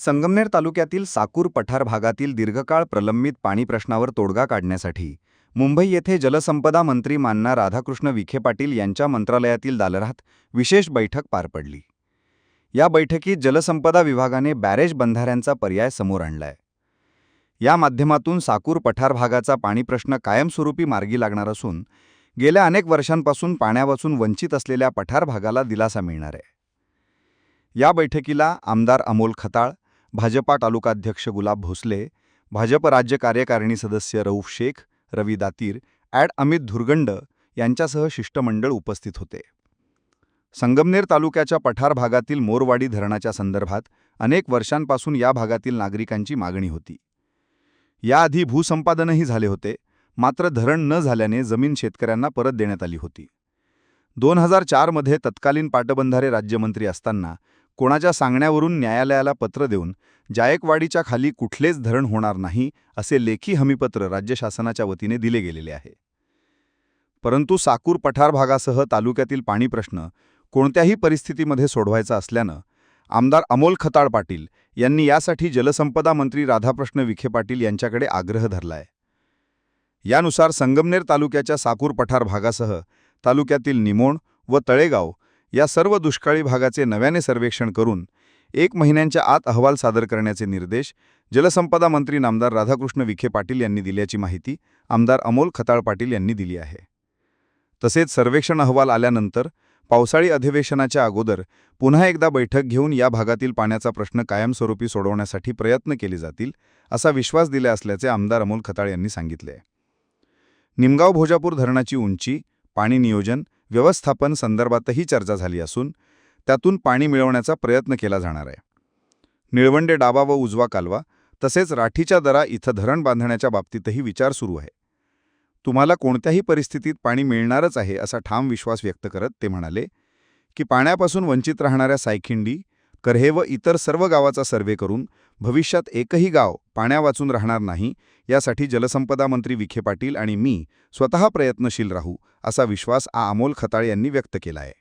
संगमनेर तालुक्यातील साकूर पठार भागातील दीर्घकाळ प्रलंबित पाणी प्रश्नावर तोडगा काढण्यासाठी मुंबई येथे जलसंपदा मंत्री मान्ना राधाकृष्ण विखे पाटील यांच्या मंत्रालयातील दालरात विशेष बैठक पार पडली. या बैठकीत जलसंपदा विभागाने बॅरेज बंधाऱ्यांचा पर्याय समोर आणलाय. या माध्यमातून साकूर पठार भागाचा पाणी प्रश्न कायमस्वरूपी मार्गी लागणार असून गेल्या अनेक वर्षांपासून पाण्यापासून वंचित असलेल्या पठार भागाला दिलासा मिळणार आहे. या बैठकीला आमदार अमोल खताळ भाजपा तालुकाध्यक्ष गुलाब भोसले भाजप राज्य कार्यकारिणी सदस्य रऊफ शेख रवी दातीर ॲड अमित धुरगंड यांच्यासह शिष्टमंडळ उपस्थित होते. संगमनेर तालुक्याच्या पठार भागातील मोरवाडी धरणाच्या संदर्भात अनेक वर्षांपासून या भागातील नागरिकांची मागणी होती. याआधी भूसंपादनही झाले होते मात्र धरण न झाल्याने जमीन शेतकऱ्यांना परत देण्यात आली होती. दोन हजार चारमध्ये तत्कालीन पाटबंधारे राज्यमंत्री असताना कोणाच्या सांगण्यावरून न्यायालयाला पत्र देऊन जायकवाडीच्या खाली कुठलेच धरण होणार नाही असे लेखी हमीपत्र राज्य शासनाच्या वतीने दिले गेलेले आहे. परंतु साकूर पठार भागासह तालुक्यातील पाणी प्रश्न कोणत्याही परिस्थितीमध्ये सोडवायचा असल्यानं आमदार अमोल खताळ पाटील यांनी यासाठी जलसंपदा मंत्री राधाकृष्ण विखे पाटील यांच्याकडे आग्रह धरलाय. यानुसार संगमनेर तालुक्याच्या साकूर पठार भागासह तालुक्यातील निमोण व तळेगाव या सर्व दुष्काळी भागाचे नव्याने सर्वेक्षण करून एक महिन्यांच्या आत अहवाल सादर करण्याचे निर्देश जलसंपदा मंत्री नामदार राधाकृष्ण विखे पाटील यांनी दिल्याची माहिती आमदार अमोल खताळ पाटील यांनी दिली आहे. तसेच सर्वेक्षण अहवाल आल्यानंतर पावसाळी अधिवेशनाच्या अगोदर पुन्हा एकदा बैठक घेऊन या भागातील पाण्याचा प्रश्न कायमस्वरूपी सोडवण्यासाठी प्रयत्न केले जातील असा विश्वास दिला असल्याचे आमदार अमोल खताळ यांनी सांगितले. निमगाव भोजापूर धरणाची उंची पाणी नियोजन व्यवस्थापन संदर्भातही चर्चा झाली असून त्यातून पाणी मिळवण्याचा प्रयत्न केला जाणार आहे. निळवंडे डाबा व उजवा कालवा तसेच राठीच्या दरा इथं धरण बांधण्याच्या बाबतीतही विचार सुरू आहे. तुम्हाला कोणत्याही परिस्थितीत पाणी मिळणारच आहे असा ठाम विश्वास व्यक्त करत ते म्हणाले की पाण्यापासून वंचित राहणाऱ्या सायखिंडी करहे व इतर सर्व गावाचा सर्वे करून भविष्यात एकही गाव पाण्या वाचून राहणार नाही यासाठी जलसंपदा मंत्री विखे पाटील आणि मी स्वतः प्रयत्नशील राहू असा विश्वास आ अमोल खताळ यांनी व्यक्त केला आहे